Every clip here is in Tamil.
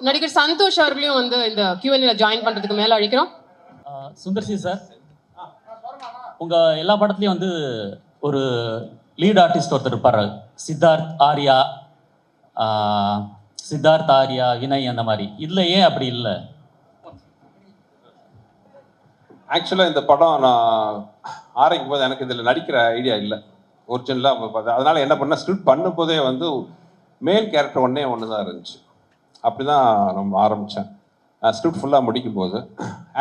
நடிகர் சந்தோஷ் அவர்களையும் வந்து இந்த கியூஎன்ல ஜாயின் பண்றதுக்கு மேல அழைக்கிறோம். ஆஹ் சுந்தர் சி சார் உங்க எல்லா படத்துலயும் வந்து ஒரு லீட் ஆர்டிஸ்ட் ஒருத்தர் இருப்பார். சித்தார்த் ஆர்யா சித்தார்த் ஆர்யா வினய் அந்த மாதிரி. இதுல ஏன் அப்படி இல்லை? ஆக்சுவலாக இந்த படம் நான் ஆரம்பிக்கும் போது எனக்கு இதில் நடிக்கிற ஐடியா இல்லை. ஒரிஜினலாக பார்த்தேன் அதனால் என்ன பண்ணால் ஸ்கிரிப்ட் பண்ணும்போதே வந்து மேல் கேரக்டர் ஒன்றே ஒன்று தான் இருந்துச்சு. அப்படி தான் நம்ம ஆரம்பித்தேன் ஸ்கிரிப்ட் ஃபுல்லாக முடிக்கும் போது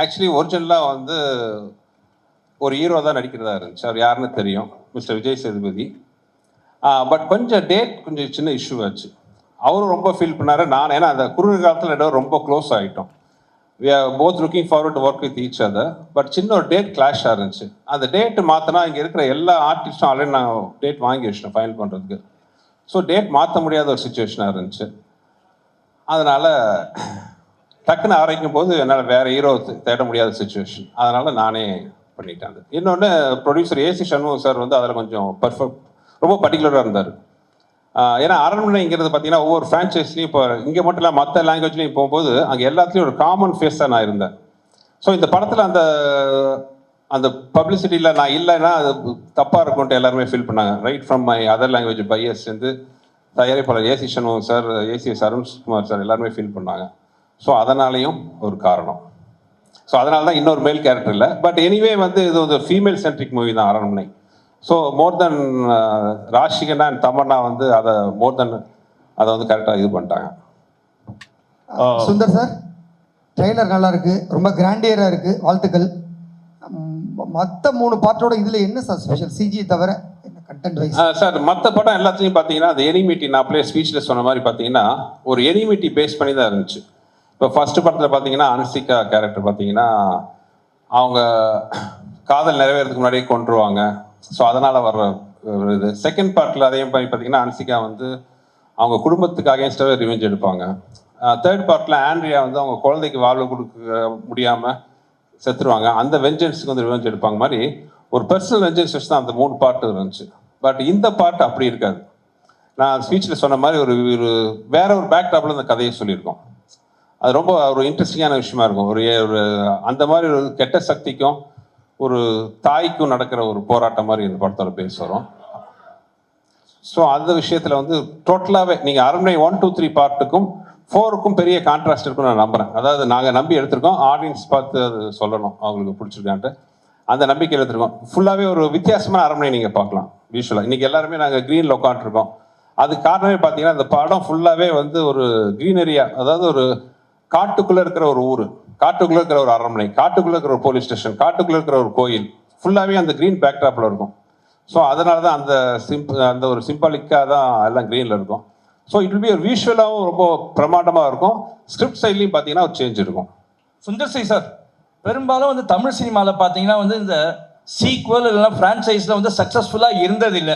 ஆக்சுவலி ஒரிஜினலாக வந்து ஒரு ஹீரோ தான் நடிக்கிறதா இருந்துச்சு. அவர் யாருன்னு தெரியும். மிஸ்டர் விஜய் சேதுபதி. பட் கொஞ்சம் டேட் கொஞ்சம் சின்ன இஷ்யூ ஆச்சு. அவரும் ரொம்ப ஃபீல் பண்ணார். நான் ஏன்னா அந்த குறுகிய காலத்தில் ரொம்ப க்ளோஸ் ஆகிட்டோம் we are both looking forward to work with each other but சின்ன ஒரு டேட் கிளாஷாக இருந்துச்சு. அந்த டேட் மாற்றினா இங்கே இருக்கிற எல்லா ஆர்டிஸ்டும் ஆல்ரெடி நான் டேட் வாங்கி வச்சிட்டேன் ஃபைனல் பண்ணுறதுக்கு ஸோ டேட் மாற்ற முடியாத ஒரு சுச்சுவேஷனாக இருந்துச்சு. அதனால் டக்குன்னு ஆரம்பிக்கும் போது என்னால் வேறு ஹீரோ தேட முடியாத சுச்சுவேஷன் அதனால் நானே பண்ணிட்டேன் அது. இன்னொன்று ப்ரொடியூசர் ஏசி சண்முகம் சார் வந்து அதில் கொஞ்சம் பர்ஃபெக்ட் ரொம்ப பர்டிகுலராக இருந்தார். ஏன்னா அரண்மனைங்கிறது பார்த்தீங்கன்னா ஒவ்வொரு ஃப்ரான்ச்சைஸ்லையும் இப்போ இங்கே மட்டும் இல்லை மற்ற லாங்குவேஜ்லையும் போகும்போது அங்கே எல்லாத்துலேயும் ஒரு காமன் ஃபேஸாக நான் இருந்தேன். ஸோ இந்த படத்தில் அந்த அந்த பப்ளிசிட்டியில் நான் இல்லைன்னா அது தப்பாக இருக்கும்ட்டு எல்லாருமே ஃபீல் பண்ணாங்க. Right from my other language buyers வந்து தயாரிப்பாளர் A C Shanmugam sir ACS Arunkumar sir எல்லாருமே ஃபீல் பண்ணாங்க. ஸோ அதனாலையும் ஒரு காரணம். ஸோ அதனால தான் இன்னொரு மேல் கேரக்டர் இல்லை. பட் எனிவே வந்து இது ஒரு ஃபீமேல் சென்ட்ரிக் மூவி தான் Aranmanai. So more then Rashi Khanna and Tamannaah வந்து அதை மோர் தென் அதை வந்து கரெக்டாக இது பண்ணிட்டாங்க. சுந்தர் சார் ட்ரெய்லர் நல்லா இருக்கு. ரொம்ப கிராண்டியரா இருக்கு. வாழ்த்துக்கள். மற்ற மூணு பாட்டோட இதுல என்ன சார் ஸ்பெஷல் சிஜி தவிர சார் மற்ற படம் எல்லாத்தையும் பார்த்தீங்கன்னா அந்த எனிமிட்டி நான் அப்படியே ஸ்பீச்சில் சொன்ன மாதிரி பார்த்தீங்கன்னா ஒரு எனிமிட்டி பேஸ் பண்ணி தான் இருந்துச்சு. இப்போ ஃபர்ஸ்ட் படத்தில் பார்த்தீங்கன்னா அன்சிகா கேரக்டர் பார்த்தீங்கன்னா அவங்க காதல் நிறைவேறதுக்கு முன்னாடியே கொண்டுருவாங்க ஸோ அதனால் வர்ற ஒரு இது. செகண்ட் பார்ட்டில் அதே மாதிரி பார்த்தீங்கன்னா அன்சிகா வந்து அவங்க குடும்பத்துக்கு அகேன்ஸ்டாகவே ரிவெஞ்ச் எடுப்பாங்க. தேர்ட் பார்ட்டில் ஆண்ட்ரியா வந்து அவங்க குழந்தைக்கு வாழ்வு கொடுக்க முடியாமல் செத்துருவாங்க. அந்த வெஞ்சன்ஸுக்கு வந்து ரிவெஞ்ச் எடுப்பாங்க. மாதிரி ஒரு பர்சனல் வெஞ்சன்ஸ் வச்சு தான் அந்த மூணு பாட்டு இருந்துச்சு. பட் இந்த பாட்டு அப்படி இருக்காது. நான் ஸ்பீச்சில் சொன்ன மாதிரி ஒரு ஒரு வேற ஒரு பேக்டாப்பில் அந்த இந்த கதையை சொல்லியிருக்கோம். அது ரொம்ப ஒரு இன்ட்ரெஸ்டிங்கான விஷயமா இருக்கும். ஒரு ஒரு அந்த மாதிரி ஒரு கெட்ட சக்திக்கும் ஒரு தாய்க்கும் நடக்கிற ஒரு போராட்டம் மாதிரி இந்த படத்தோட பேஸ் வரும் ஸோ அந்த விஷயத்தில் வந்து டோட்டலாகவே நீங்கள் அரண்மனை ஒன் டூ த்ரீ பார்ட்டுக்கும் ஃபோருக்கும் பெரிய கான்ட்ராஸ்ட் இருக்குன்னு நான் நம்புகிறேன் அதாவது நாங்கள் நம்பி எடுத்திருக்கோம் ஆடியன்ஸ் பார்த்து அது சொல்லணும் அவங்களுக்கு பிடிச்சிருக்கான்ட்டு. அந்த நம்பிக்கை எடுத்திருக்கோம். ஃபுல்லாகவே ஒரு வித்தியாசமான அரண்மனை நீங்கள் பார்க்கலாம் விஷுவலாக இன்னைக்கு எல்லாருமே நாங்கள் க்ரீனில் உட்காந்துருக்கோம் அது காரணமே பார்த்தீங்கன்னா அந்த படம் ஃபுல்லாகவே வந்து ஒரு க்ரீனரியா அதாவது ஒரு காட்டுக்குள்ளே இருக்கிற ஒரு ஊர். காட்டுக்குள்ளே இருக்கிற ஒரு அரண்மனை காட்டுக்குள்ளே இருக்கிற ஒரு போலீஸ் ஸ்டேஷன் காட்டுக்குள்ளே இருக்கிற ஒரு கோயில் ஃபுல்லாகவே அந்த க்ரீன் பேக்ட்ராப்பில் இருக்கும். ஸோ அதனால தான் அந்த சிம்ப் அந்த ஒரு சிம்பாலிக்காக தான் எல்லாம் க்ரீனில் இருக்கும். ஸோ இட் வில் பி ஒரு விஷுவலாகவும் ரொம்ப பிரமாண்டமாக இருக்கும். ஸ்கிரிப்ட் சைட்லையும் பார்த்தீங்கன்னா ஒரு சேஞ்ச் இருக்கும். சுந்தர் சி சார் பெரும்பாலும் வந்து தமிழ் சினிமாவில் பார்த்தீங்கன்னா வந்து இந்த சீக்வல் இல்லைன்னா ஃப்ரான்ச்சைஸில் வந்து சக்ஸஸ்ஃபுல்லாக இருந்ததில்லை.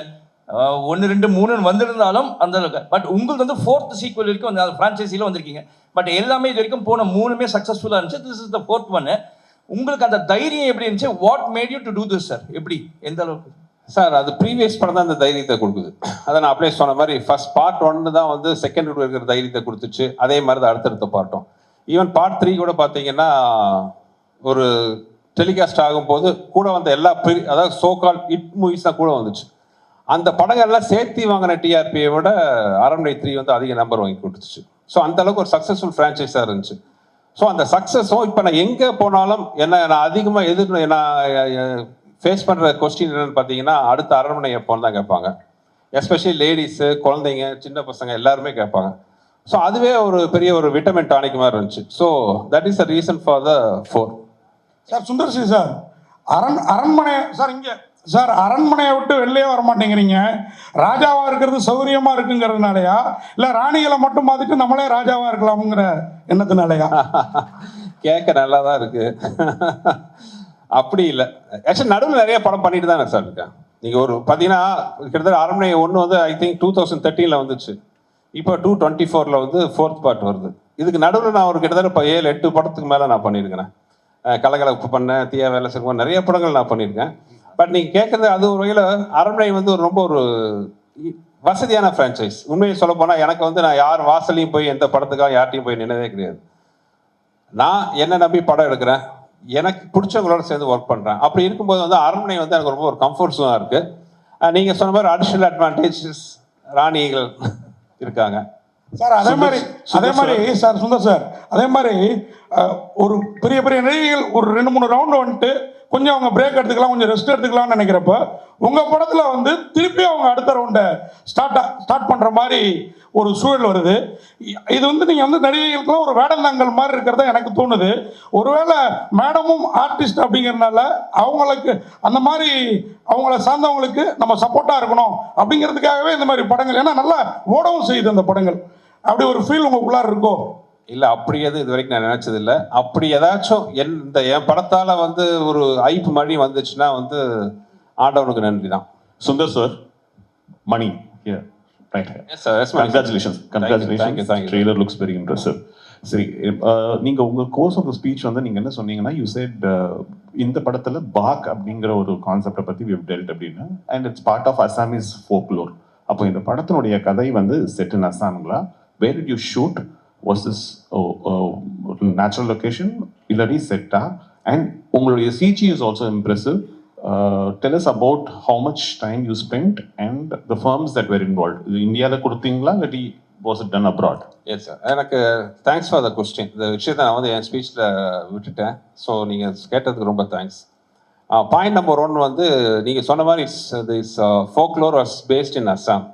ஒன்று ரெண்டு மூணுன்னு வந்திருந்தாலும் அந்த பட் உங்களுக்கு வந்து ஃபோர்த் சீக்வல் வரைக்கும் அந்த ஃப்ரான்ச்சைஸியில் வந்திருக்கீங்க. பட் எல்லாமே இது வரைக்கும் போன மூணுமே சக்ஸஸ்ஃபுல்லாக இருந்துச்சு. திஸ் இஸ் த ஃபோர்த் ஒன்று உங்களுக்கு அந்த தைரியம் எப்படி இருந்துச்சு? What made you to do this sir எப்படி? எந்த அளவுக்கு? சார் அது ப்ரீவியஸ் படம் தான் அந்த தைரியத்தை கொடுக்குது. அதை நான் அப்படியே சொன்ன மாதிரி ஃபர்ஸ்ட் பார்ட் ஒன்று தான் வந்து செகண்ட் இருக்கிற தைரியத்தை கொடுத்துச்சு. அதே மாதிரி தான் அடுத்தடுத்த பார்ட்டும் ஈவன் பார்ட் த்ரீ கூட பார்த்தீங்கன்னா ஒரு டெலிகாஸ்ட் ஆகும்போது கூட வந்த எல்லா பெரிய அதாவது சோ கால் இட் மூவிஸ் தான் கூட வந்துச்சு. அந்த படங்கள்லாம் சேர்த்து வாங்கின டிஆர்பியை விட அரண்மனை த்ரீ வந்து அதிக நம்பர் வாங்கி கொடுத்துச்சு. ஸோ அந்த அளவுக்கு ஒரு சக்ஸஸ்ஃபுல் ஃப்ரான்ச்சைஸாக இருந்துச்சு. ஸோ அந்த சக்ஸஸும் இப்போ நான் எங்கே போனாலும் என்ன நான் அதிகமாக எதிர் நான் ஃபேஸ் பண்ணுற கொஸ்டின் என்னன்னு பார்த்தீங்கன்னா அடுத்த அரண்மனை எப்போன்னு தான் கேட்பாங்க. எஸ்பெஷலி லேடிஸு குழந்தைங்க சின்ன பசங்க எல்லாருமே கேட்பாங்க. ஸோ அதுவே ஒரு பெரிய ஒரு விட்டமின் டானிக் மாதிரி இருந்துச்சு. So that is a reason for the four sir Sundar C sir Aran Aranmanai sir இங்கே சார் அரண்மனையை விட்டு மாட்டேங்கிறீங்க. ராஜாவா இருக்கிறது சௌரியமா இருக்குங்கிறதுனாலயா? இல்லை ராணிகளை மட்டும் பார்த்துட்டு நம்மளே ராஜாவா இருக்கலாமுங்கிற எண்ணத்தினாலயா? கேட்க நல்லா தான் இருக்கு. அப்படி இல்லை. ஆக்சுவலி நடுவில் நிறைய படம் பண்ணிட்டு தான் சார் இருக்கேன். நீங்கள் ஒரு பார்த்தீங்கன்னா கிட்டத்தட்ட அரண்மனை ஒன்று வந்து ஐ திங்க் டூ தௌசண்ட் தேர்ட்டீனில் வந்துச்சு. இப்போ டூ டுவெண்ட்டி ஃபோரில் வந்து ஃபோர்த் பார்ட் வருது. இதுக்கு நடுவில் நான் ஒரு கிட்டத்தட்ட இப்போ ஏழு எட்டு படத்துக்கு மேலே நான் பண்ணியிருக்கிறேன். கலகலப்பு பண்ணேன் தீயா வேலை செல்வம் நிறைய படங்கள் நான் பண்ணியிருக்கேன். பட் நீங்கள் கேட்குறது அது ஒரு வகையில் அரண்மனை வந்து ஒரு ரொம்ப ஒரு வசதியான ஃப்ரான்ச்சைஸ் உண்மையை சொல்ல போனால் எனக்கு வந்து நான் யார் வாசலையும் போய் எந்த படத்துக்காக யார்ட்டையும் போய் நின்னதே கிடையாது. நான் என்ன நம்பி படம் எடுக்கிறேன். எனக்கு பிடிச்சவங்களோட சேர்ந்து ஒர்க் பண்ணுறேன் அப்படி இருக்கும்போது வந்து அரண்மனை வந்து எனக்கு ரொம்ப ஒரு கம்ஃபர்ட் ஜோனாக இருக்குது நீங்கள் சொன்ன மாதிரி அடிஷ்னல் அட்வான்டேஜஸ் ராணிகள் இருக்காங்க. சார் அதே மாதிரி அதே மாதிரி சார் சுந்தர் சார் அதே மாதிரி ஒரு பெரிய பெரிய நடிகைகள் ஒரு ரெண்டு மூணு ரவுண்டு வந்துட்டு கொஞ்சம் அவங்க பிரேக் எடுத்துக்கலாம் கொஞ்சம் ரெஸ்ட் எடுத்துக்கலாம்னு நினைக்கிறப்ப உங்க படத்துல வந்து திருப்பி அவங்க அடுத்த ரவுண்டை ஸ்டார்ட் ஸ்டார்ட் பண்ற மாதிரி ஒரு சூழல் வருது. இது வந்து நீங்க வந்து நடிகைகளுக்குலாம் ஒரு வேடந்தாங்கல் மாதிரி இருக்கிறதா எனக்கு தோணுது. ஒருவேளை மேடமும் ஆர்டிஸ்ட் அப்படிங்கிறதுனால அவங்களுக்கு அந்த மாதிரி அவங்கள சார்ந்தவங்களுக்கு நம்ம சப்போர்ட்டா இருக்கணும் அப்படிங்கிறதுக்காகவே இந்த மாதிரி படங்கள் ஏன்னா நல்லா ஓடவும் செய்யுது அந்த படங்கள். அப்படி ஒரு ஃபீல் உங்களுக்குள்ளார இருக்கோ? இல்லை அப்படி எதுவும் இது வரைக்கும் நான் நினைச்சது இல்ல அப்படி ஏதாச்சும் என் இந்த என் படத்தால வந்து ஒரு ஐப்பு மழை வந்துச்சுன்னா வந்து ஆண்டவனுக்கு நன்றி தான். you, thank you. Trailer looks very impressive. சரி நீங்க உங்க கோர்ஸ் ஆஃப் ஸ்பீச் வந்து நீங்க என்ன சொன்னீங்கன்னா யூ செட் இந்த படத்துல பாக் அப்படிங்கிற ஒரு கான்செப்டை பத்தி வி டெல்ட் அப்படின்னு and it's part of Assamese folklore அப்போ இந்த படத்தினுடைய கதை வந்து set in அசாம்ங்களா? Where it you shoot versus this natural location இல்லாட்டி செட்டா அண்ட் உங்களுடைய CG is also impressive tell is about how much time you spend and the firms that were involve இது இந்தியாவில் கொடுத்தீங்களா இல்லாட்டி was it done abroad yes sir எனக்கு தேங்க்ஸ் ஃபார் த கொஸ்டின் இந்த விஷயத்தை நான் வந்து என் ஸ்பீச்சில் விட்டுட்டேன். ஸோ நீங்கள் கேட்டதுக்கு ரொம்ப தேங்க்ஸ் பாயிண்ட் நம்பர் ஒன் வந்து நீங்கள் சொன்ன மாதிரி it's this folklore was based in Assam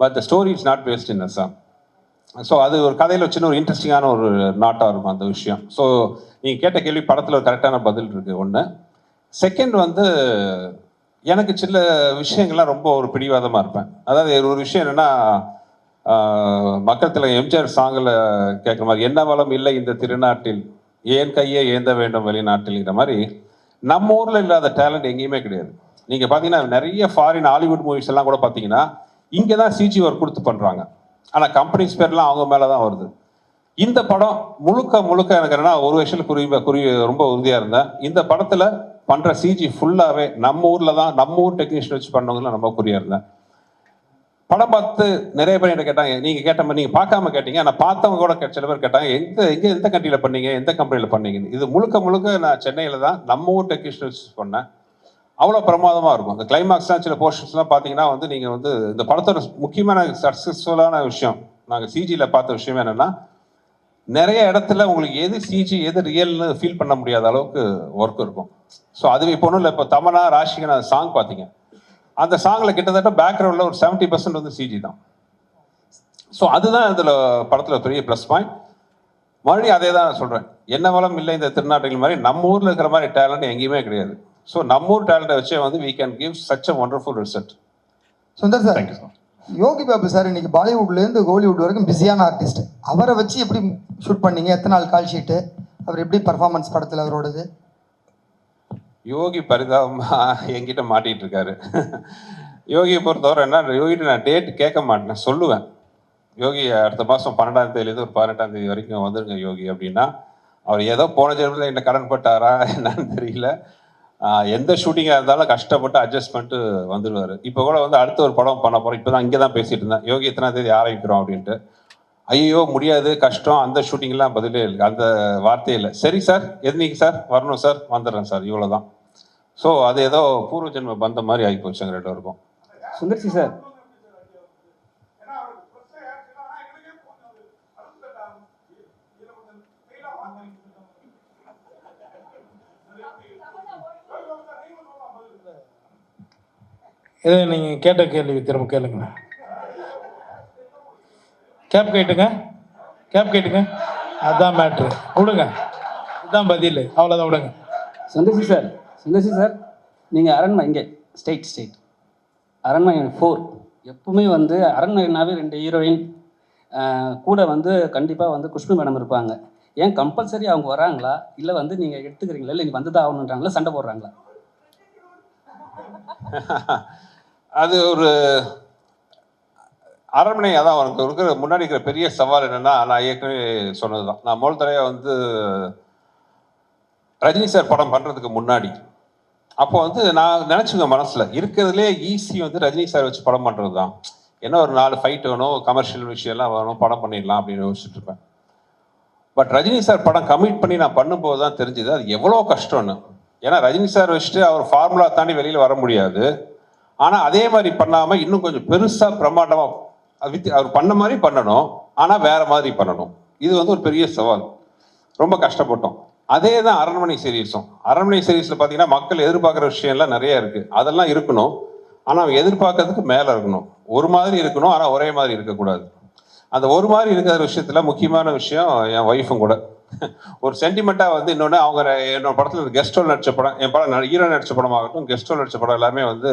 but the story is not based in Assam so அது ஒரு கதையில் வச்சுன்னு ஒரு இன்ட்ரெஸ்டிங்கான ஒரு நாட்டாக இருக்கும் அந்த விஷயம். ஸோ நீங்கள் கேட்ட கேள்வி படத்தில் ஒரு கரெக்டான பதில் இருக்குது ஒன்று செகண்ட் வந்து எனக்கு சில விஷயங்கள்லாம் ரொம்ப ஒரு பிடிவாதமாக இருப்பேன். அதாவது ஒரு விஷயம் என்னென்னா மக்கத்தில் எம்ஜிஆர் சாங்கில் கேட்குற மாதிரி என்ன வளம் இல்லை இந்த திருநாட்டில் ஏன் கையே ஏந்த வேண்டும் வெளிநாட்டில்ங்கிற மாதிரி நம்ம ஊரில் இல்லாத டேலண்ட் எங்கேயுமே கிடையாது. நீங்கள் பார்த்தீங்கன்னா நிறைய ஃபாரின் ஹாலிவுட் மூவிஸ் எல்லாம் கூட பார்த்தீங்கன்னா இங்கே தான் சிஜி ஒர்க் கொடுத்து பண்ணுறாங்க ஆனால் கம்பெனிஸ் பேர்லாம் அவங்க மேலே தான் வருது. இந்த படம் முழுக்க முழுக்க எனக்கு என்னன்னா ஒரு விஷயம் குறி குறி ரொம்ப உறுதியாக இருந்தேன். இந்த படத்தில் பண்ணுற சிஜி ஃபுல்லாகவே நம்ம ஊரில் தான் நம்ம ஊர் டெக்னீஷியன் வச்சு பண்ணவங்களும் ரொம்ப குறியாக இருந்தேன். படம் பார்த்து நிறைய பேர் என்ன கேட்டாங்க நீங்கள் கேட்ட மாதிரி நீங்கள் பார்க்காம கேட்டீங்க. ஆனால் பார்த்தவங்க கூட கே- சில பேர் கேட்டாங்க எந்த எங்கே எந்த கண்ட்ரியில் பண்ணீங்க எந்த கம்பெனியில் பண்ணீங்கன்னு. இது முழுக்க முழுக்க நான் சென்னையில் தான் நம்ம ஊர் டெக்னீஷியன் வச்சு பண்ணேன். அவ்வளோ பிரமாதமாக இருக்கும். இந்த கிளைமாக்ஸ்லாம் சில போர்ஷன்ஸ்லாம் பார்த்தீங்கன்னா வந்து நீங்கள் வந்து இந்த படத்தோட முக்கியமான சக்ஸஸ்ஃபுல்லான விஷயம். நாங்கள் சிஜியில் பார்த்த விஷயம் என்னென்னா நிறைய இடத்துல உங்களுக்கு எது சிஜி எது ரியல்னு ஃபீல் பண்ண முடியாத அளவுக்கு ஒர்க் இருக்கும். ஸோ அது இப்போ ஒன்றும் இல்லை. இப்போ தமனா ராஷிகன் அந்த சாங் பார்த்தீங்க அந்த சாங்கில் கிட்டத்தட்ட பேக்ரவுண்டில் ஒரு செவன்ட்டி பர்சன்ட் வந்து சிஜி தான். ஸோ அதுதான் இதில் படத்தில் பெரிய ப்ளஸ் பாயிண்ட் மறுபடியும் அதே தான் நான் சொல்கிறேன் என்ன வளம் இல்லை இந்த திருநாட்டில் மாதிரி நம்ம ஊரில் இருக்கிற மாதிரி டேலண்ட் எங்கேயுமே கிடையாது. ஸோ நம்ம ஊர் டேலண்ட்டை வச்சே வந்து we can give such a wonderful result. Sundar sir you, sir. Yogi Babu sir இன்னைக்கு பாலிவுட்லேருந்து கோலிவுட் வரைக்கும் பிஸியான ஆர்டிஸ்ட் அவரை வச்சு எப்படி ஷூட் பண்ணீங்க? எத்தனை நாள் கால் ஷீட்டு அவர் எப்படி பர்ஃபார்மன்ஸ் படத்தில் அவரோடது? யோகி பரிதாபமா என்கிட்ட மாட்டிட்டு இருக்காரு. யோகியை பொறுத்தவரை என்ன யோகிட்ட நான் டேட் கேட்க மாட்டேன் சொல்லுவேன். யோகி அடுத்த மாதம் பன்னெண்டாம் தேதியிலேருந்து ஒரு பதினெட்டாம் தேதி வரைக்கும் வந்துருங்க யோகி அப்படின்னா அவர் ஏதோ போன ஜென்மத்தில் என்ன கடன் பட்டாரா என்னன்னு தெரியல. எந்த ஷூட்டிங்காக இருந்தாலும் கஷ்டப்பட்டு அட்ஜஸ்ட் பண்ணிட்டு வந்துடுவார் இப்போ கூட வந்து அடுத்த ஒரு படம் பண்ண போகிறோம் இப்போ தான் இங்கே தான் பேசிட்டு இருந்தேன். யோகி எத்தனாம் தேதி ஆரம்பிக்கிறோம் அப்படின்ட்டு. ஐயோ முடியாது கஷ்டம். அந்த ஷூட்டிங்லாம் பதிலே இல்லை. அந்த வார்த்தையே இல்லை. சரி சார். எதுனிக்கு சார்? வரணும் சார். வந்துடுறேன் சார். இவ்வளோ தான் ஸோ அது ஏதோ பூர்வ ஜென்ம பந்த மாதிரி ஆகி போச்சு எங்கள் ரெண்டு பேருக்கும். சுந்தர்சி சார். இதை நீங்கள் கேட்ட கேள்வி திரும்ப கேளுங்க. கேப் கேட்டுங்க. கேப் கேட்டுங்க. அதான் மேட்ரு விடுங்க இதுதான் பதில். அவ்வளோதான் விடுங்க. சுந்தர்சி சார் சுந்தர்சி சார் நீங்கள் அரண்மனை இங்கே ஸ்டேட் ஸ்டேட் அரண்மனை ஃபோர் எப்பவுமே வந்து அரண்மனைனாவே ரெண்டு ஹீரோயின் கூட வந்து கண்டிப்பாக வந்து குஷ்பு மேடம் இருப்பாங்க. ஏன் கம்பல்சரி அவங்க வராங்களா? இல்லை வந்து நீங்கள் எடுத்துக்கிறீங்களா? இல்லை நீ வந்து தான் ஆகணுன்றாங்களா சண்டை போடுறாங்களா? அது ஒரு அரண்மனை அதான் அவனுக்கு இருக்கிற முன்னாடி இருக்கிற பெரிய சவால் என்னென்னா நான் ஏற்கனவே சொன்னது தான் நான் முதல் தடவை வந்து ரஜினி சார் படம் பண்ணுறதுக்கு முன்னாடி அப்போ வந்து நான் நினச்சிங்க மனசில் இருக்கிறதுலே ஈஸி வந்து ரஜினி சார் வச்சு படம் பண்ணுறது தான் என்ன ஒரு நாலு ஃபைட் வேணும் கமர்ஷியல் விஷயம்லாம் வேணும் படம் பண்ணிடலாம் அப்படின்னு யோசிச்சுட்டு இருப்பேன். பட் ரஜினி சார் படம் கமிட் பண்ணி நான் பண்ணும்போது தான் தெரிஞ்சுது அது எவ்வளோ கஷ்டம்னு. ஏன்னா ரஜினி சார் வச்சுட்டு அவர் ஃபார்முலா தாண்டி வெளியில் வர முடியாது. ஆனால் அதே மாதிரி பண்ணாமல் இன்னும் கொஞ்சம் பெருசாக பிரம்மாண்டமாக வித் அவர் பண்ண மாதிரி பண்ணணும். ஆனால் வேற மாதிரி பண்ணணும். இது வந்து ஒரு பெரிய சவால். ரொம்ப கஷ்டப்பட்டோம். அதே தான் அரண்மனை சீரீஸும் அரண்மனை சீரீஸில் பார்த்தீங்கன்னா மக்கள் எதிர்பார்க்குற விஷயம்லாம் நிறைய இருக்குது அதெல்லாம் இருக்கணும். ஆனால் அவங்க எதிர்பார்க்கறதுக்கு மேலே இருக்கணும். ஒரு மாதிரி இருக்கணும் ஆனால் ஒரே மாதிரி இருக்கக்கூடாது. அந்த ஒரு மாதிரி இருக்கிற விஷயத்தில் முக்கியமான விஷயம் என் ஒய்ஃபும் கூட. ஒரு சென்டிமெண்ட்டாக வந்து இன்னொன்று அவங்க என்னோட படத்தில் கெஸ்ட் ரோல் படம் என் படம் ஹீரோ நடித்த படமாகட்டும் கெஸ்ட் ரோல் படம் எல்லாமே வந்து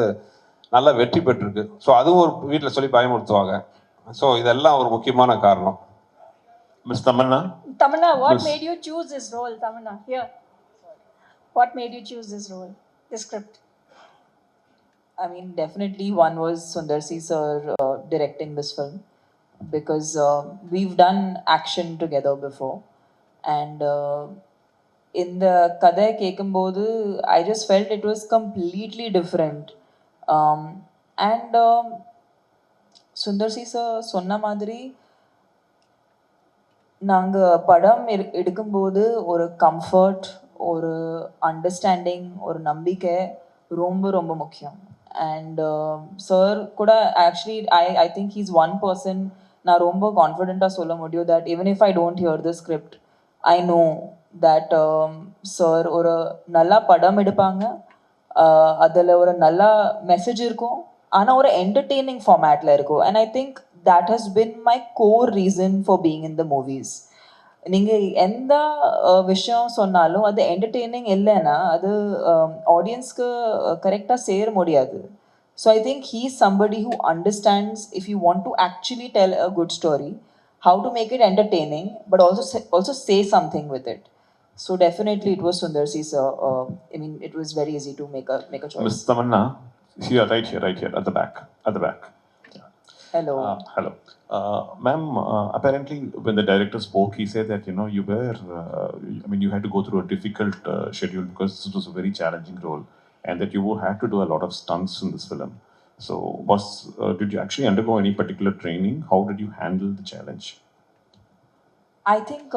நல்லா வெற்றி பெற்றிருக்கு ஸோ அதுவும் ஒரு வீட்டில் சொல்லி பயமுறுத்துவாங்க ஸோ இதெல்லாம் ஒரு முக்கியமான காரணம் miss Tamannaah you choose this role, Tamanna? Here. What made you choose this role, this script? I mean, definitely one was Sundar C sir uh, directing this film because uh, we've done action together before, and uh, in the Kadai Kekambodu, I just felt it was completely different, um, and um, Sundar சொன்ன மாதிரி நாங்கள் படம் எடு- எடுக்கும்போது ஒரு கம்ஃபர்ட் ஒரு அண்டர்ஸ்டாண்டிங் ஒரு நம்பிக்கை ரொம்ப ரொம்ப முக்கியம். அண்ட் சார் um, கூட actually I I think he's one person நான் ரொம்ப கான்ஃபிடென்ட்டாக சொல்ல முடியும் that even if I don't hear the script I know that sir ஒரு நல்லா படம் எடுப்பாங்க. அதில் ஒரு நல்ல மெசேஜ் இருக்கும். ஆனால் ஒரு என்டர்டெய்னிங் ஃபார்மேட்டில் இருக்கும். And I think that has been my core reason for being in the movies நீங்கள் எந்த விஷயம் சொன்னாலும் அது என்டர்டெய்னிங் இல்லைன்னா அது ஆடியன்ஸ்க்கு கரெக்டாக சேர முடியாது. So I think he somebody who understands if you want to actually tell a good story how to make it entertaining but also also say something with it So definitely it was Sundar sir. Uh, I mean, it was very easy to make a make a choice. Ms. Tamanna, here, right here, right here, at the back, at the back. Hello. Uh, hello. Uh, Ma'am, uh, apparently when the director spoke, he said that, you know, you were, uh, I mean, you had to go through a difficult uh, schedule because this was a very challenging role and that you had to do a lot of stunts in this film. So was, uh, did you actually undergo any particular training? How did you handle the challenge? I think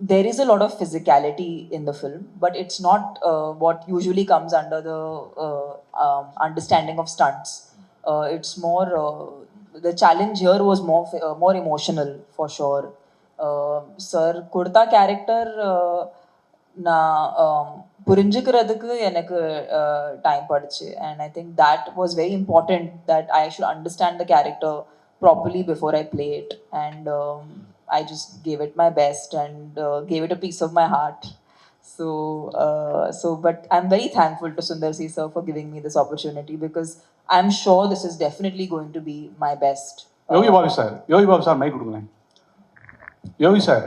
there is a lot of physicality in the film, but it's not uh, what usually comes under the uh, um, understanding of stunts. Uh, it's more uh, the challenge here was more f- uh, more emotional for sure. Uh, sir, kurta character uh, நான் um, புரிஞ்சுக்கிறதுக்கு எனக்கு time படுச்சு and I think that was very important that I should understand the character properly before I play it and I just gave it my best and uh, gave it a piece of my heart. So, uh, so, but I'm very thankful to Sundar C sir for giving me this opportunity because I'm sure this is definitely going to be my best. uh, Yogi Babu sir Yogi Babu sir mike கொடுங்களேன் யோகி சார்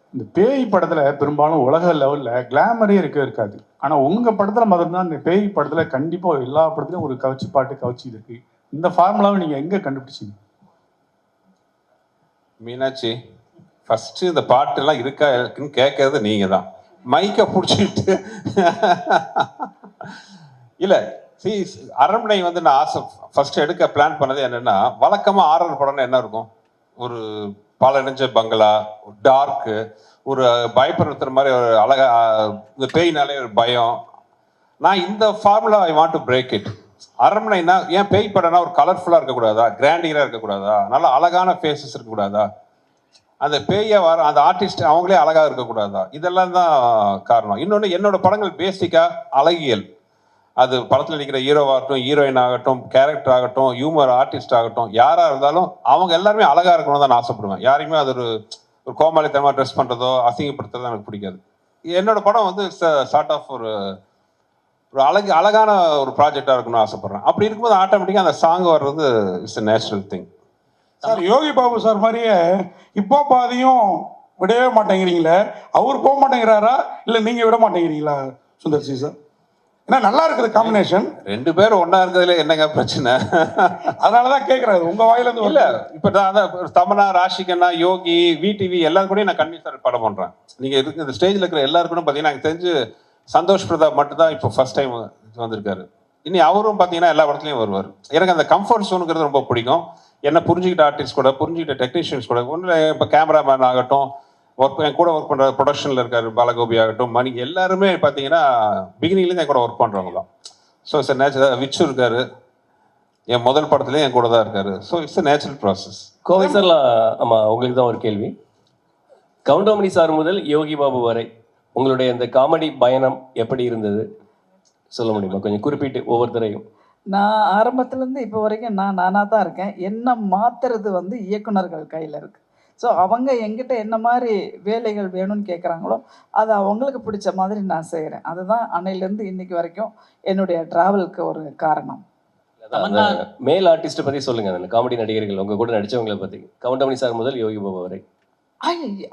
இந்த பேய் படத்துல பெரும்பாலும் உலக லெவல்ல கிளாமரே இருக்க இருக்காது. ஆனா உங்க படத்துல மட்டும்தான் இந்த பேய் படத்துல கண்டிப்பா எல்லா படத்துலயும் ஒரு கவச்சி பாட்டு கவச்சி இருக்கு. இந்த ஃபார்முலாவை நீங்க எங்க கண்டுபிடிச்சீங்க? மீனாட்சி ஃபர்ஸ்ட் இந்த பாட்டெல்லாம் இருக்கா இருக்குன்னு கேட்கறது நீங்க தான் மைக்கை பிடிச்சிட்டு இல்ல அரண்மனை வந்து நான் ஆசை ஃபர்ஸ்ட் எடுக்க பிளான் பண்ணது என்னன்னா வழக்கமா ஆரர் படம்னா என்ன இருக்கும்? ஒரு பாலடைஞ்ச பங்களா டார்க்கு ஒரு பயப்படுத்துற மாதிரி ஒரு அழகா இந்த பேய்னாலே ஒரு பயம். நான் இந்த formula I want to break it அரண்மனைனா ஏன் பேய் படம்னா ஒரு கலர்ஃபுல்லாக இருக்கக்கூடாதா? கிராண்டியராக இருக்கக்கூடாதா? நல்ல அழகான ஃபேஸஸ் இருக்கக்கூடாதா? அந்த பேயை வர அந்த ஆர்டிஸ்ட் அவங்களே அழகாக இருக்கக்கூடாதா? இதெல்லாம் தான் காரணம். இன்னொன்று என்னோட படங்கள் பேசிக்காக அழகியல். அது படத்தில் நடிக்கிற ஹீரோவாகட்டும் ஹீரோயின் ஆகட்டும் கேரக்டர் ஆகட்டும் ஹியூமர் ஆர்டிஸ்ட் ஆகட்டும் யாராக இருந்தாலும் அவங்க எல்லாருமே அழகாக இருக்கணும் தான் நான் ஆசைப்படுவேன். யாரையுமே அது ஒரு ஒரு கோமாளித்தனமாக ட்ரெஸ் பண்ணுறதோ அசிங்கப்படுத்துறதோ எனக்கு பிடிக்காது. என்னோட படம் வந்து சார்ட் ஆஃப் ஒரு ஒரு அழகு அழகான ஒரு ப்ராஜெக்டாக இருக்கணும்னு ஆசைப்பட்றேன். அப்படி இருக்கும்போது ஆட்டோமேட்டிக்காக அந்த சாங் வர்றது it's a natural thing sir Yogi Babu sir மாதிரியே இப்போ பாதியும் விடவே மாட்டேங்கிறீங்களே? அவர் போக மாட்டேங்கிறாரா? இல்லை நீங்கள் விட மாட்டேங்கிறீங்களா சுந்தர்சி சார்? ஏன்னா நல்லா இருக்குது காம்பினேஷன் ரெண்டு பேரும் ஒன்றா இருக்கிறதுல என்னங்க பிரச்சனை? அதனால தான் கேட்குறாரு உங்கள் வாயிலேருந்து இல்ல இப்ப நான் அதான் தமனா ராஷிகண்ணா யோகி விடிவி எல்லாரும் கூடயும் நான் சார் படம் பண்றேன். நீங்க இருக்கு இந்த ஸ்டேஜ்ல இருக்கிற எல்லாரும் கூட பாத்தீங்கன்னா எனக்கு தெரிஞ்சு சந்தோஷ் பிரதாப் மட்டும் தான் இப்போ ஃபர்ஸ்ட் டைம் வந்திருக்காரு. இனி அவரும் பாத்தீங்கன்னா எல்லா படத்துலயும் வருவார். எனக்கு அந்த கம்ஃபர்ட் ஜோனுங்கிறது ரொம்ப பிடிக்கும். என்ன புரிஞ்சுக்கிட்ட ஆர்டிஸ்ட் கூட புரிஞ்சுக்கிட்ட டெக்னீஷியன்ஸ் கூட ஒன்று இப்போ கேமராமேன் ஆகட்டும் ஒர்க் என் கூட ஒர்க் பண்ற ப்ரொடக்ஷனில் இருக்காரு பாலகோபி ஆகட்டும் மணி எல்லாருமே பார்த்தீங்கன்னா பிகினிங்லேருந்து என் கூட ஒர்க் பண்ணுறவங்க தான். ஸோ இட்ஸ் நேச்சுரல் விச்சு இருக்காரு. என் முதல் படத்துலேயும் என் கூட தான் இருக்காரு. So it's a natural process Kovai சார்ல ஆமா உங்களுக்கு தான் ஒரு கேள்வி. கவுண்டமணி சார் முதல் யோகி பாபு வரை உங்களுடைய இந்த காமெடி பயணம் எப்படி இருந்தது? சொல்ல முடியுமா? கொஞ்சம் குறிப்பிட்டு ஒவ்வொருத்தரையும். நான் ஆரம்பத்துலேருந்து இப்போ வரைக்கும் நான் நானாக தான் இருக்கேன். என்ன மாத்துறது வந்து இயக்குனர்கள் கையில் இருக்குது ஸோ அவங்க எங்கிட்ட என்ன மாதிரி வேலைகள் வேணும்னு கேட்குறாங்களோ அது அவங்களுக்கு பிடிச்ச மாதிரி நான் செய்கிறேன் அதுதான் அன்னையிலேருந்து இன்னைக்கு வரைக்கும் என்னுடைய ட்ராவலுக்கு ஒரு காரணம். மேல் ஆர்டிஸ்ட்டை பத்தி சொல்லுங்க காமெடி நடிகர்கள் உங்க கூட நடிச்சவங்களை பத்தி. கவுண்டமணி சார் முதல் யோகி பாபு வரை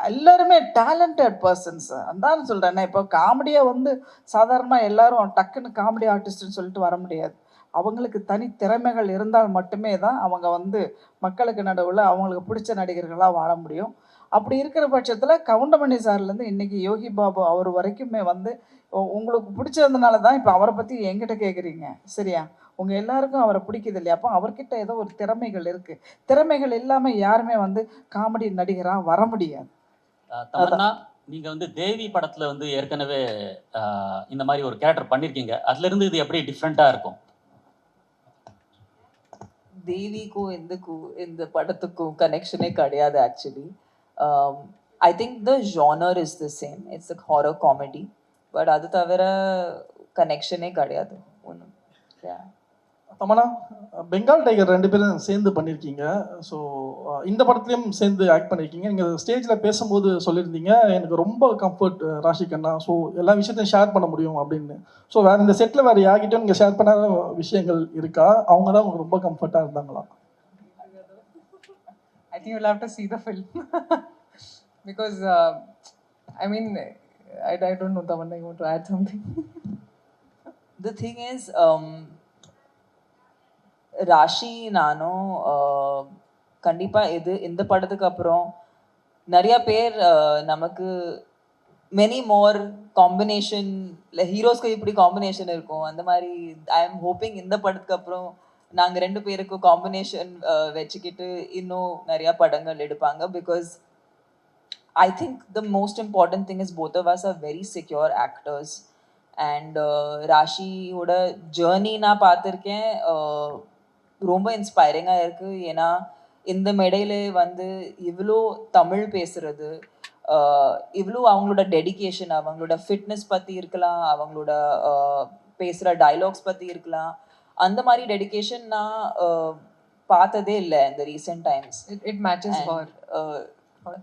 எல்லாருமே டேலண்டட் பர்சன்ஸ் அதான் சொல்கிறேன் இப்போ காமெடியாக வந்து சாதாரணமாக எல்லாரும் டக்குன்னு காமெடி ஆர்டிஸ்ட்னு சொல்லிட்டு வர முடியாது. அவங்களுக்கு தனி திறமைகள் இருந்தால் மட்டுமே தான் அவங்க வந்து மக்களுக்கு நடுவில் அவங்களுக்கு பிடிச்ச நடிகர்களாக வாழ முடியும். அப்படி இருக்கிற பட்சத்தில் கவுண்டமணி சார்லேருந்து இன்னைக்கு யோகி பாபு அவர் வரைக்குமே வந்து உங்களுக்கு பிடிச்சதுனால தான் இப்போ அவரை பற்றி என்கிட்ட கேட்குறீங்க சரியா? உங்கள் எல்லாருக்கும் அவரை பிடிக்குது இல்லையா? அப்போ அவர்கிட்ட ஏதோ ஒரு திறமைகள் இருக்குது திறமைகள் இல்லாமல் யாருமே வந்து காமெடி நடிகராக வர முடியாது. நீங்கள் வந்து தேவி படத்தில் வந்து ஏற்கனவே இந்த மாதிரி ஒரு கேரக்டர் பண்ணியிருக்கீங்க அதுலேருந்து இது எப்படி டிஃப்ரெண்ட்டாக இருக்கும்? தேவிக்கும் இதுக்கும் இந்த படத்துக்கும் கனெக்ஷனே கிடையாது actually I think the genre is the same it's a horror comedy but அது தவிர கனெக்ஷனே கிடையாது. ஒன்றும் தமனா பெங்கால் டைகர் ரெண்டு பேரும் சேர்ந்து பண்ணியிருக்கீங்க ஸோ இந்த படத்துலையும் சேர்ந்து ஆக்ட் பண்ணியிருக்கீங்க நீங்கள் ஸ்டேஜில் பேசும்போது சொல்லியிருந்தீங்க. எனக்கு ரொம்ப கம்ஃபர்ட் அண்ணா. ஸோ எல்லா விஷயத்தையும் ஷேர் பண்ண முடியும் அப்படின்னு. ஸோ வேறு இந்த செட்டில் வேறு யார்கிட்டயும் நீங்கள் ஷேர் பண்ணாத விஷயங்கள் இருக்கா? அவங்க தான் உங்களுக்கு ரொம்ப கம்ஃபர்ட்டாக இருந்தாங்களா? I think you'll have to see the film. Because uh, I mean I, I don't know Tamanna you want to add something? The thing is Rashi நானும் கண்டிப்பா இது இந்த படத்துக்கு அப்புறம் நிறைய பேர் நமக்கு மெனி மோர் காம்பினேஷன் ஹீரோஸ்க்கு இப்படி காம்பினேஷன் இருக்கும். அந்த மாதிரி ஐ எம் ஹோப்பிங் இந்த படத்துக்கு அப்புறம் நாங்கள் ரெண்டு பேருக்கும் காம்பினேஷன் வச்சுக்கிட்டு இன்னும் நிறையா படங்கள் எடுப்பாங்க. Because I think the most important thing is both of us are very secure actors and ராஷியோட journey நான் பார்த்துருக்கேன். ரொம்ப இன்ஸ்பைரிங்காக இருக்குது ஏன்னா இந்த மேடையில் வந்து இவ்வளோ தமிழ் பேசுறது இவ்வளோ அவங்களோட டெடிகேஷன் அவங்களோட ஃபிட்னஸ் பற்றி இருக்கலாம் அவங்களோட பேசுகிற டைலாக்ஸ் பற்றி இருக்கலாம் அந்த மாதிரி டெடிகேஷன் நான் பார்த்ததே இல்லை இந்த recent times her uh,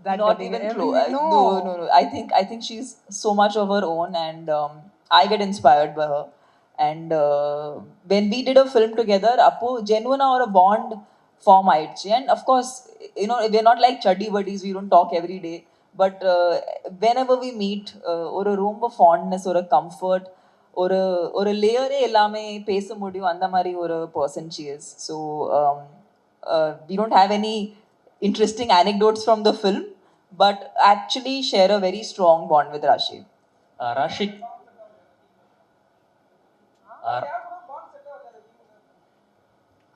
that not even close. no. no, no, no. I think I think she's so much of her own, and um, I get inspired by her. And uh, when we did a film together, Apo genuine or a bond form ஆயிடுச்சு and of course you know we're not like chuddy buddies we don't talk every day but uh, whenever we meet uh, ஒரு ரொம்ப fondness ஒரு comfort ஒரு ஒரு லேயரே எல்லாமே பேச முடியும் அந்த மாதிரி ஒரு person she is so um, uh, we don't have any interesting anecdotes from the film, but actually share a very strong bond with Rashid. Ah Rashik ah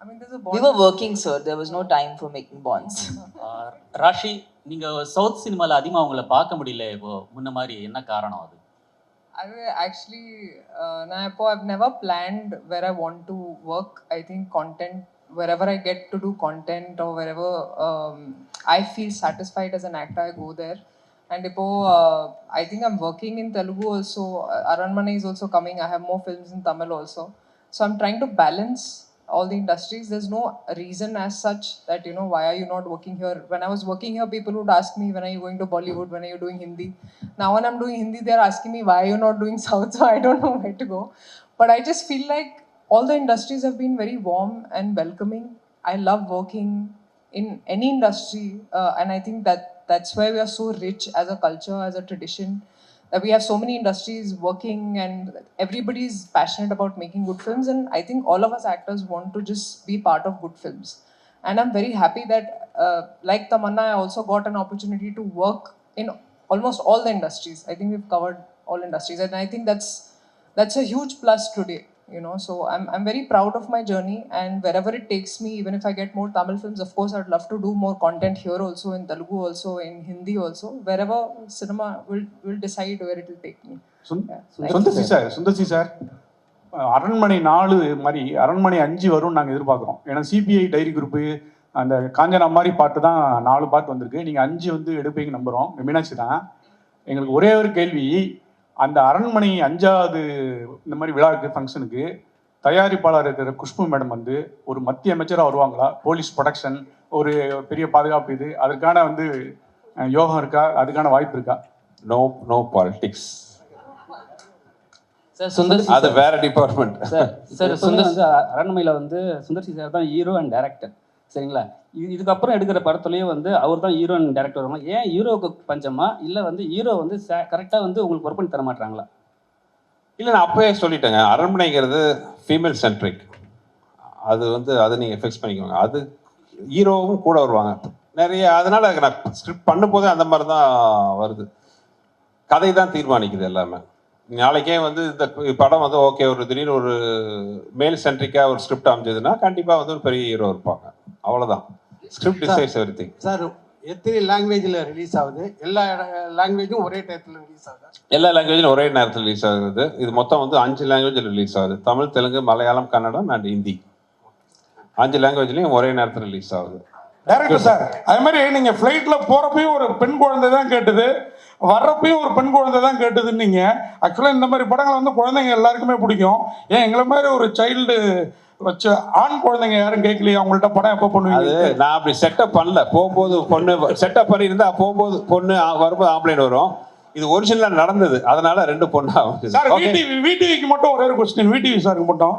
I mean there's a We bond were working, sir. There was no time for making bonds. Rashi நீங்க சவுத் சினிமால அதிகமா உங்களை பார்க்க முடியல இப்போ முன்ன மாதிரி என்ன காரணம் அது I will actually, uh, Nayapo, I've never planned where I want to work. I think content, wherever I get to do content or wherever um, I feel satisfied as an actor, I go there. And uh, I think I'm working in Telugu also. Uh, Aranmane is also coming. I have more films in Tamil also. So I'm trying to balance all the industries. There's no reason as such that, you know, why are you not working here? When I was working here, people would ask me, when are you going to Bollywood? When are you doing Hindi? Now when I'm doing Hindi, they're asking me, why are you not doing South? So I don't know where to go. but I just feel like all the industries have been very warm and welcoming. I love working in any industry, uh, and I think that that's why we are so rich as a culture, as a tradition. That we have so many industries working, and everybody is passionate about making good films. And I think all of us actors want to just be part of good films. And I'm very happy that, uh, like Tamanna, I also got an opportunity to work in almost all the industries. I think we've covered all industries, and I think that's that's a huge plus today. You know, so I'm I'm very proud of my journey, and wherever it takes me, even if I get more Tamil films, of course, I'd love to do more content here also, in Telugu also, in Hindi also. Wherever cinema will will decide where it will take me. சுந்- Yeah. Thank you. Sundar C sir Sundar C sir Aranmanai நாலு மாதிரி அரண்மனை அஞ்சு வரும்னு நாங்கள் எதிர்பார்க்குறோம் ஏன்னா சிபிஐ டைரி குரூப்பு அந்த காஞ்சனா மாதிரி பாட்டு தான் நாலு பாட்டு வந்திருக்கு நீங்கள் அஞ்சு வந்து எடுப்பீங்க நம்புகிறோம் மீனாட்சி தான் எங்களுக்கு ஒரே ஒரு கேள்வி அந்த அரண்மனை அஞ்சாவது இந்த மாதிரி விழாவுக்கு ஃபங்க்ஷனுக்கு தயாரிப்பாளர் இருக்கிற குஷ்பு மேடம் வந்து ஒரு மத்திய அமைச்சராக வருவாங்களா? போலீஸ் ப்ரொடக்ஷன் ஒரு பெரிய பாதுகாப்பு இது அதற்கான வந்து யோகம் இருக்கா? அதுக்கான வாய்ப்பு இருக்கா? No no politics sir Sundar அது வேற டிபார்ட்மெண்ட் சார் சார் சுந்தர் வந்து அ- அரண்மனையில் வந்து சுந்தர்சி சார் தான் ஹீரோ அண்ட் டேரக்டர் சரிங்களா? இதுக்கப்புறம் எடுக்கிற படத்துலேயும் வந்து அவர் தான் ஹீரோயின் டேரக்டர் வருவாங்க. ஏன் ஹீரோவுக்கு பஞ்சமா? இல்லை வந்து ஹீரோ வந்து கரெக்டாக வந்து உங்களுக்கு ஒர்க் பண்ணி தர மாட்டாங்களா இல்லை நான் அப்போயே சொல்லிட்டேங்க. அரண்மனைங்கிறது ஃபீமேல் சென்ட்ரிக் அது வந்து அதை நீங்கள் ஃபிக்ஸ் பண்ணிக்கோங்க. அது ஹீரோவும் கூட வருவாங்க. நிறைய அதனால் நான் ஸ்கிரிப்ட் பண்ணும்போதே அந்த மாதிரி தான் வருது. கதை தான் தீர்மானிக்குது எல்லாமே. நாளைக்கே வந்து இந்த படம் வந்து ஓகே ஒரு திடீர்னு ஒரு மேல் சென்ட்ரிக்காக ஒரு ஸ்கிரிப்ட் அமைஞ்சதுன்னா கண்டிப்பாக வந்து ஒரு பெரிய ஹீரோ இருப்பாங்க. அவ்வளோதான் script decides everything sir எத்தனை லாங்குவேஜில் ரிலீஸ் ஆகுது? எல்லா லாங்குவேஜும் ஒரே டயத்தில் ரிலீஸ் ஆகுது? எல்லா லாங்குவேஜிலும் ஒரே நேரத்தில் ரிலீஸ் ஆகுது. இது மொத்தம் வந்து அஞ்சு லாங்குவேஜில் ரிலீஸ் ஆகுது. தமிழ் தெலுங்கு மலையாளம் கன்னடம் அண்ட் ஹிந்தி அஞ்சு லாங்குவேஜ்லையும் ஒரே நேரத்தில் ரிலீஸ் ஆகுது. டேரக்டர் சார் அது மாதிரி நீங்கள் ஃப்ளைட்டில் போகிறப்பையும் ஒரு பெண் குழந்தை தான் கேட்டது. வர்றப்பையும் ஒரு பெண் குழந்தை தான் நீங்கள் ஆக்சுவலாக இந்த மாதிரி படங்கள் வந்து குழந்தைங்க எல்லாருக்குமே பிடிக்கும். ஏன் எங்களை மாதிரி ஒரு சைல்டு வச்ச ஆண் குழந்தைங்க யாரும் கேட்கலையே? அவங்கள்ட்ட படம் எப்போ அது பண்ணுவீங்க நான் அப்படி செட்டப் பண்ணல. போகும்போது பொண்ணு செட்டப் பண்ணியிருந்தா போகும்போது பொண்ணு வரும்போது ஆம்பளைன் வரும். இது ஒரிஜினலாக நடந்தது. அதனால ரெண்டு பொண்ணா சார் விடிவி விடிவிக்கு மட்டும் ஒரே ஒரு கொஸ்டின் விடிவி சாருக்கு மட்டும்.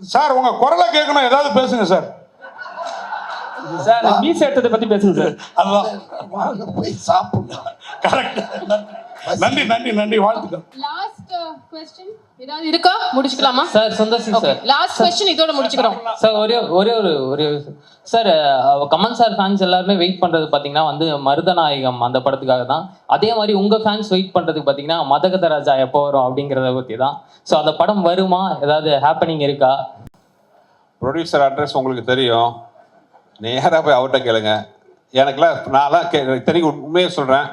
சார் உங்க குரலை கேட்கணும். ஏதாவது பேசுங்க சார். சார் மீஸ் எடுத்ததை பற்றி பேசுங்க சார். அதுதான். வாங்க போய் சாப்பிடலாம் கரெக்ட் நன்றி நன்றி நன்றி. வாழ்த்துக்கள். லாஸ்ட் கொஸ்டின் ஏதாவது இருக்கா? முடிச்சுக்கலாமா? Sir Sundar C sir last question இதோட முடிச்சுக்கிறோம். சார் ஒரே ஒரே ஒரு ஒரே சார் கமல் சார் ஃபேன்ஸ் எல்லாருமே வெயிட் பண்றது பாத்தீங்கன்னா வந்து மருதநாயகம் அந்த படத்துக்காக தான். அதே மாதிரி உங்க ஃபேன்ஸ் வெயிட் பண்றதுக்கு பாத்தீங்கன்னா மதகத ராஜா எப்போ வரும் அப்படிங்கிறத பத்தி தான். ஸோ அந்த படம் வருமா? ஏதாவது ஹேப்பனிங் இருக்கா? ப்ரொடியூசர் அட்ரஸ் உங்களுக்கு தெரியும். நேராக போய் அவர்கிட்ட கேளுங்க. எனக்குலாம் நான்லாம் கே இத்தனைக்கு உண்மையே சொல்கிறேன்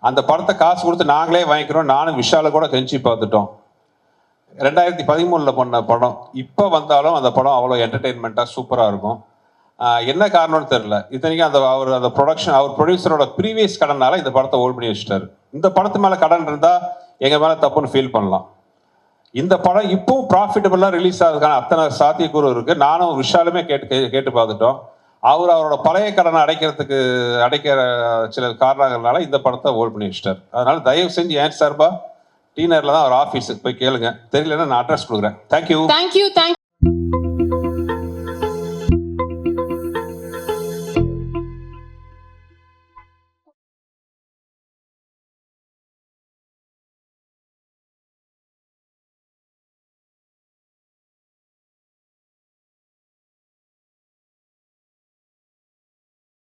அந்த படத்தை காசு கொடுத்து நாங்களே வாங்கிக்கிறோம். நானும் விஷால கூட கெஞ்சி பார்த்துட்டோம். ரெண்டாயிரத்தி பதிமூணில் பண்ண படம் இப்போ வந்தாலும் அந்த படம் அவ்வளோ என்டர்டெயின்மெண்ட்டாக சூப்பராக இருக்கும். என்ன காரணம்னு தெரில இத்தனைக்கும் அந்த அவர் அந்த ப்ரொடக்ஷன் அவர் ப்ரொடியூசரோட ப்ரீவியஸ் கடனால இந்த படத்தை ஹோல்ட் பண்ணி வச்சுட்டாரு. இந்த படத்து மேலே கடன் இருந்தால் எங்கள் மேலே தப்புன்னு ஃபீல் பண்ணலாம். இந்த படம் இப்பவும் ப்ராஃபிட்டபுளாக ரிலீஸ் ஆகுதுக்கான அத்தனை சாத்தியக்கூறு இருக்குது நானும் விஷாலுமே கேட்டு கே- கேட்டு பார்த்துட்டோம். அவர் அவரோட பழைய கடனை அடைக்கிறதுக்கு அடைக்கிற சில காரணங்கள்னால இந்த படத்தை ஹோல்ட் பண்ணி வச்சிட்டார். அதனால தயவு செஞ்சு ஏன் சார்பா டீனரில் தான் அவர் ஆஃபீஸுக்கு போய் கேளுங்க. தெரியலன்னா நான் அட்ரஸ் கொடுக்குறேன். Thank you thank you thank